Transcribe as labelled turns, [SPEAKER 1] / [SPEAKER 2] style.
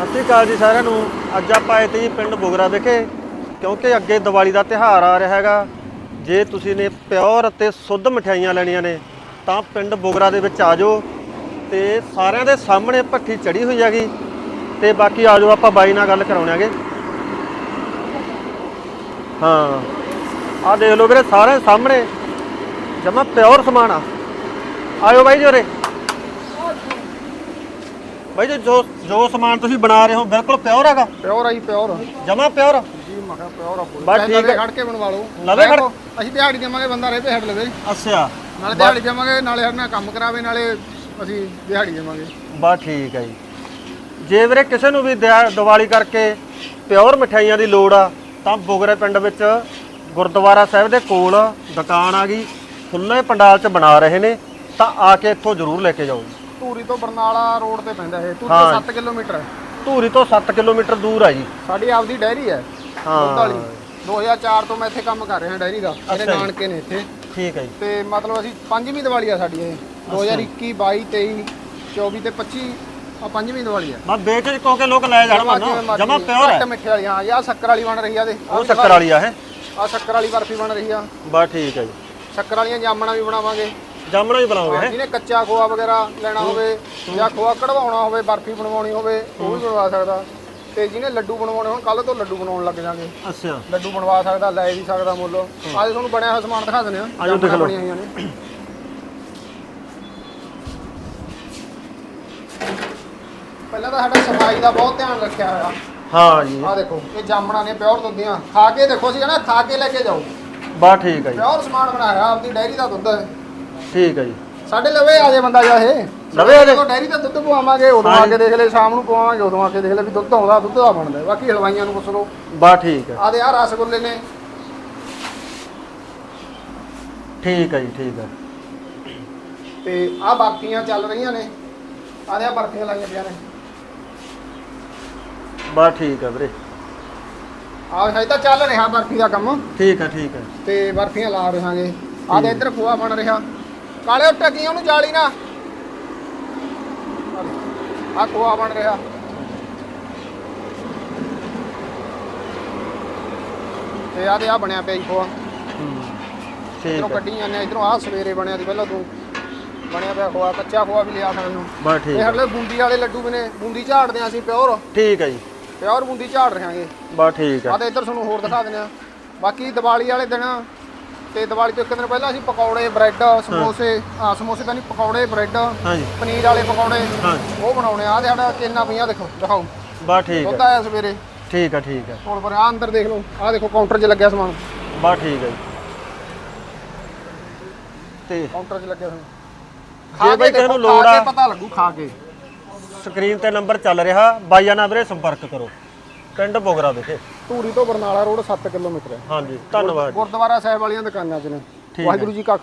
[SPEAKER 1] ਸਤਿ ਸ਼੍ਰੀ ਅਕਾਲ ਜੀ ਸਾਰਿਆਂ ਨੂੰ। ਅੱਜ ਆਪਾਂ ਆਏ ਤੇ ਜੀ ਪਿੰਡ ਬੁਗਰਾ ਵਿਖੇ, ਕਿਉਂਕਿ ਅੱਗੇ ਦੀਵਾਲੀ ਦਾ ਤਿਉਹਾਰ ਆ ਰਿਹਾ ਹੈਗਾ। ਜੇ ਤੁਸੀਂ ਨੇ ਪਿਓਰ ਅਤੇ ਸ਼ੁੱਧ ਮਠਿਆਈਆਂ ਲੈਣੀਆਂ ਨੇ, ਤਾਂ ਪਿੰਡ ਬੁਗਰਾ ਦੇ ਵਿੱਚ ਆ ਜਾਓ ਤੇ ਸਾਰਿਆਂ ਦੇ ਸਾਹਮਣੇ ਭੱਠੀ ਚੜੀ ਹੋਈ ਹੈਗੀ। ਤੇ ਬਾਕੀ ਆ ਜਾਓ ਆਪਾਂ ਬਾਈ ਨਾਲ ਗੱਲ ਕਰਾਉਣਾਂਗੇ ਹਾਂ ਆ ਦੇਖ ਲਓ ਵੀਰੇ ਸਾਰੇ ਸਾਹਮਣੇ ਜਮਾ ਪਿਓਰ ਸਮਾਨ ਆ। ਆਇਓ ਬਾਈ ਜੀ ਉਰੇ ਬਾਈ ਜੀ ਜੋ ਜੋ ਸਮਾਨ ਤੁਸੀਂ ਬਣਾ ਰਹੇ ਹੋ ਬਿਲਕੁਲ ਪਿਓਰ ਹੈਗਾ।
[SPEAKER 2] ਪਿਓਰ ਆਈ ਪਿਓਰ
[SPEAKER 1] ਜਮਾ ਪਿਓਰ
[SPEAKER 2] ਜੀ ਮੈਂ ਕਿਹਾ ਪਿਓਰ ਆ ਪੂਰੀ।
[SPEAKER 1] ਬਸ
[SPEAKER 2] ਚਾਹੇ
[SPEAKER 1] ਠੀਕ ਹੈ।
[SPEAKER 2] ਖੜ ਕੇ ਬਣਵਾ ਲਓ।
[SPEAKER 1] ਨਵੇਂ ਖੜ-
[SPEAKER 2] ਦੇਖੋ, ਅਸੀਂ ਦਿਹਾੜੀ ਦੇਵਾਂਗੇ ਬੰਦਾ ਰਹੇ ਹਟ ਲਵੇ।
[SPEAKER 1] ਅੱਛਾ।
[SPEAKER 2] ਨਾਲੇ ਦਿਹਾੜੀ ਦੇਵਾਂਗੇ ਨਾਲੇ ਸਾਡੇ ਨਾਲ ਕੰਮ ਕਰਾਵੇ ਨਾਲੇ ਅਸੀਂ ਦਿਹਾੜੀ ਦੇਵਾਂਗੇ।
[SPEAKER 1] ਬਾ ਠੀਕ ਹੈ ਜੀ। ਜੇ ਵੀਰੇ ਕਿਸੇ ਨੂੰ ਵੀ ਦਿਆ- ਦੀਵਾਲੀ ਕਰਕੇ ਪਿਓਰ ਮਠਿਆਈਆਂ ਦੀ ਲੋੜ ਆ ਤਾਂ ਬੁਗਰੇ ਪਿੰਡ ਵਿੱਚ ਗੁਰਦੁਆਰਾ ਸਾਹਿਬ ਦੇ ਕੋਲ ਦੁਕਾਨ ਆ ਗਈ। ਖੁੱਲੇ ਪੰਡਾਲ 'ਚ ਬਣਾ ਰਹੇ ਨੇ ਤਾਂ ਆ ਕੇ ਇੱਥੋਂ ਜ਼ਰੂਰ ਲੈ ਕੇ ਜਾਓ।
[SPEAKER 2] ਧੂਰੀ ਤੋਂ ਬਰਨਾਲਾ ਰੋਡ ਤੇ ਪੈਂਦਾ ਇਹ ਧੂਰੀ
[SPEAKER 1] ਹਾਂ।
[SPEAKER 2] ਤੋਂ 7 ਕਿਲੋਮੀਟਰ ਹੈ।
[SPEAKER 1] ਧੂਰੀ ਤੋਂ 7 ਕਿਲੋਮੀਟਰ ਦੂਰ ਆ ਜੀ।
[SPEAKER 2] ਸਾਡੀ ਆਪਦੀ ਡੈਰੀ ਹੈ
[SPEAKER 1] ਹਾਂ।
[SPEAKER 2] ਦੁੱਧ ਵਾਲੀ। 2004 ਤੋਂ ਮੈਂ ਇੱਥੇ ਕੰਮ ਕਰ ਰਿਹਾ ਡੈਰੀ ਦਾ ਮੇਰੇ
[SPEAKER 1] ਅੱਛਾ ਜੀ।
[SPEAKER 2] ਨਾਨਕੇ ਨੇ ਇੱਥੇ।
[SPEAKER 1] ਠੀਕ ਹੈ ਜੀ।
[SPEAKER 2] ਤੇ ਮਤਲਬ ਅਸੀਂ ਪੰਜਵੀਂ ਦੀਵਾਲੀ ਆ ਸਾਡੀ ਇਹ। 2021 22 23 24 ਤੇ 25 ਆ ਪੰਜਵੀਂ ਦੀਵਾਲੀ ਆ
[SPEAKER 1] ਮੈਂ ਵੇਚ ਕਿਉਂਕਿ ਲੋਕ ਲੈ ਜਾਣ ਮੰਨੋ। ਜਮਾ ਪਿਓਰ ਹੈ।
[SPEAKER 2] ਮਿੱਠੇ ਵਾਲੀ ਹਾਂ ਯਾ ਸ਼ੱਕਰ ਵਾਲੀ ਬਣ ਰਹੀ ਆ ਦੇ।
[SPEAKER 1] ਉਹ ਸ਼ੱਕਰ ਵਾਲੀ ਆ ਹੈ
[SPEAKER 2] ਆ ਸ਼ੱਕਰ ਵਾਲੀ ਬਰਫੀ ਬਣ ਰਹੀ ਆ।
[SPEAKER 1] ਬਾ ਠੀਕ ਹੈ ਜੀ।
[SPEAKER 2] ਸ਼ੱਕਰ ਵਾਲੀਆਂ ਜਾਮਣਾ ਵੀ ਬਣਾਵਾਂਗੇ।
[SPEAKER 1] ਜਾਮਣਾ ਹੀ ਬਣਾਓਗੇ ਹੈ
[SPEAKER 2] ਜਿਹਨੇ ਕੱਚਾ ਖੋਆ ਵਗੈਰਾ ਲੈਣਾ ਹੋਵੇ ਜਾਂ ਖੋਆ ਕਢਵਾਉਣਾ ਹੋਵੇ ਬਰਫੀ ਬਣਵਾਉਣੀ ਹੋਵੇ ਉਹ ਵੀ ਬਣਵਾ ਸਕਦਾ। ਤੇ ਜਿਹਨੇ ਲੱਡੂ ਬਣਵਾਉਣੇ ਹੁਣ ਕੱਲ ਤੋਂ ਲੱਡੂ ਬਣਾਉਣ ਲੱਗ ਜਾਾਂਗੇ
[SPEAKER 1] ਅੱਛਾ।
[SPEAKER 2] ਲੱਡੂ ਬਣਵਾ ਸਕਦਾ ਲੈ ਵੀ ਸਕਦਾ ਮੁੱਲ। ਅੱਜ ਤੁਹਾਨੂੰ ਬਣਿਆ ਹੋਇਆ ਸਮਾਨ ਦਿਖਾ ਦਿੰਦੇ ਆ
[SPEAKER 1] ਆਜੋ ਦਿਖ ਲਓ।
[SPEAKER 2] ਬਣੀਆਂ ਹੋਈਆਂ ਨੇ। ਪਹਿਲਾਂ ਤਾਂ ਸਾਡਾ ਸਫ਼ਾਈ ਦਾ ਬਹੁਤ ਧਿਆਨ ਰੱਖਿਆ ਹੋਇਆ।
[SPEAKER 1] ਹਾਂ ਜੀ।
[SPEAKER 2] ਆਹ ਦੇਖੋ ਇਹ ਜਾਮਣਾ ਨੇ ਪਿਓਰ ਦੁੱਧ ਦੀਆਂ। ਖਾ ਕੇ ਦੇਖੋ ਸੀ ਨਾ ਖਾ ਕੇ ਲੈ ਕੇ ਜਾਓ।
[SPEAKER 1] ਬਾ ਠੀਕ ਹੈ ਜੀ।
[SPEAKER 2] ਪਿਓਰ ਸਮਾਨ ਬਣਾਇਆ ਆਪਦੀ ਡੈਰੀ ਦਾ ਦੁੱਧ। ਹੈ
[SPEAKER 1] ਠੀਕ ਹੈ ਜੀ।
[SPEAKER 2] ਸਾਡੇ ਲਵੇ ਆ ਜੇ ਬੰਦਾ ਜਾ ਇਹ।
[SPEAKER 1] ਲਵੇ ਆ ਜੇ?
[SPEAKER 2] ਡੈਰੀ ਦਾ ਦੁੱਧ ਪਵਾਵਾਂਗੇ ਉਦੋਂ ਆ। ਕੇ ਦੇਖ ਲੈ ਸ਼ਾਮ ਨੂੰ ਪਵਾਵਾਂਗੇ ਉਦੋਂ ਆ ਕੇ ਦੇਖ ਲੈ ਵੀ ਦੁੱਧ ਆਉਂਦਾ ਦੁੱਧ ਦਾ ਬਣਦਾ। ਬਾਕੀ ਹਲਵਾਈਆਂ ਨੂੰ ਪੁੱਛ ਲਓ।
[SPEAKER 1] ਬਾ ਠੀਕ ਹੈ
[SPEAKER 2] ਆਦੇ ਆ ਰਸਗੁੱਲੇ ਨੇ।
[SPEAKER 1] ਠੀਕ ਹੈ ਜੀ ਠੀਕ ਹੈ
[SPEAKER 2] ਤੇ ਆ ਬਰਫੀਆਂ ਚੱਲ ਰਹੀਆਂ ਨੇ। ਆਦੇ ਆ ਬਰਫੀਆਂ ਲਾਈਆਂ ਪਿਆ ਨੇ।
[SPEAKER 1] ਬਾ ਠੀਕ ਹੈ ਵੀਰੇ।
[SPEAKER 2] ਆ ਹਜੇ ਤਾਂ ਚੱਲ ਰਿਹਾ ਬਰਫੀ ਦਾ ਕੰਮ।
[SPEAKER 1] ਠੀਕ ਹੈ ਠੀਕ ਹੈ
[SPEAKER 2] ਤੇ ਬਰਫੀਆਂ ਲਾ ਰਹਾਂਗੇ। ਆਦੇ ਇੱਧਰ ਖੋਆ ਬਣ ਰਿਹਾ। ਕਾਲੇ ਉੱਟ ਕੀ ਉਹਨੂੰ ਜਾਲੀ ਨਾ। ਆ ਖੋਆ ਬਣ ਰਿਹਾ। ਤੇ ਆਦੇ ਆ ਬਣਿਆ ਪਿਆ ਜੀ ਖੋਆ।
[SPEAKER 1] ਠੀਕ
[SPEAKER 2] ਇਧਰੋਂ
[SPEAKER 1] ਹੈ।
[SPEAKER 2] ਕੱਢੀ ਜਾਂਦੇ ਆ ਇਧਰੋਂ ਆ ਸਵੇਰੇ ਬਣਿਆ ਸੀ ਪਹਿਲਾਂ ਤੂੰ ਬਣਿਆ ਪਿਆ ਖੋਆ ਕੱਚਾ ਖੋਆ ਵੀ ਲਿਆ ਸਕਦੇ ਹੋ
[SPEAKER 1] ਬਾ ਠੀਕ
[SPEAKER 2] ਇਹ
[SPEAKER 1] ਹੈ।
[SPEAKER 2] ਹਲੇ ਬੂੰਦੀ ਵਾਲੇ ਲੱਡੂ ਵੀ ਨੇ ਬੂੰਦੀ ਝਾੜਦੇ ਆ ਅਸੀਂ ਪਿਓਰ।
[SPEAKER 1] ਠੀਕ ਹੈ ਜੀ।
[SPEAKER 2] ਪਿਓਰ ਬੂੰਦੀ ਝਾੜ ਰਹਾਂਗੇ
[SPEAKER 1] ਬਾ ਠੀਕ ਹੈ।
[SPEAKER 2] ਆ ਤੇ ਇੱਧਰ ਤੁਹਾਨੂੰ ਹੋਰ ਦਿਖਾ ਦਿੰਦੇ ਆ। ਬਾਕੀ ਦੀਵਾਲੀ ਵਾਲੇ ਦਿਨ ਤੇ ਦੀਵਾਲੀ ਤੋਂ ਇੱਕ ਦਿਨ ਪਹਿਲਾਂ ਅਸੀਂ ਪਕੌੜੇ ਬ੍ਰੈਡ ਸਮੋਸੇ ਆ ਸਮੋਸੇ ਤਾਂ ਨਹੀਂ ਪਕੌੜੇ ਬ੍ਰੈਡ
[SPEAKER 1] ਹਾਂਜੀ।
[SPEAKER 2] ਪਨੀਰ ਵਾਲੇ ਪਕੌੜੇ ਉਹ ਬਣਾਉਣੇ ਆ। ਆਹ ਤੇ ਸਾਡਾ ਕੇਨਾ ਪਈਆਂ ਦੇਖੋ ਦਿਖਾਓ।
[SPEAKER 1] ਬਾ ਠੀਕ
[SPEAKER 2] ਦੁੱਧ
[SPEAKER 1] ਹੈ।
[SPEAKER 2] ਆਇਆ ਸਵੇਰੇ।
[SPEAKER 1] ਠੀਕ ਹੈ ਠੀਕ ਹੈ।
[SPEAKER 2] ਹੁਣ ਪਰ ਆ ਅੰਦਰ ਦੇਖ ਲਓ ਆ ਦੇਖੋ ਕਾਊਂਟਰ 'ਚ ਲੱਗਿਆ ਸਮਾਨ।
[SPEAKER 1] ਬਾ ਠੀਕ ਹੈ ਜੀ। ਤੇ
[SPEAKER 2] ਕਾਊਂਟਰ 'ਚ ਲੱਗਿਆ ਸਮਾਨ।
[SPEAKER 1] ਜੇ ਬਈ ਕਿਸੇ ਨੂੰ ਲੋੜ
[SPEAKER 2] ਖਾ
[SPEAKER 1] ਆ
[SPEAKER 2] ਪਤਾ ਲੱਗੂ ਖਾ ਕੇ।
[SPEAKER 1] ਸਕਰੀਨ ਤੇ ਨੰਬਰ ਚੱਲ ਰਿਹਾ। ਬਾਈਆਂ ਨਾਲ ਵੀਰੇ ਸੰਪਰਕ ਕਰੋ। ਪਿੰਡ ਬੋਗਰਾ ਵਿਖੇ।
[SPEAKER 2] ਧੂਰੀ ਤੋਂ ਬਰਨਾਲਾ ਰੋਡ 7 ਕਿਲੋਮੀਟਰ ਹੈ।
[SPEAKER 1] ਹਾਂਜੀ ਧੰਨਵਾਦ
[SPEAKER 2] ਗੁਰਦੁਆਰਾ ਸਾਹਿਬ ਵਾਲੀਆਂ ਦੁਕਾਨਾਂ 'ਚ ਨੇ। ਵਾਹਿਗੁਰੂ ਜੀ ਕਾ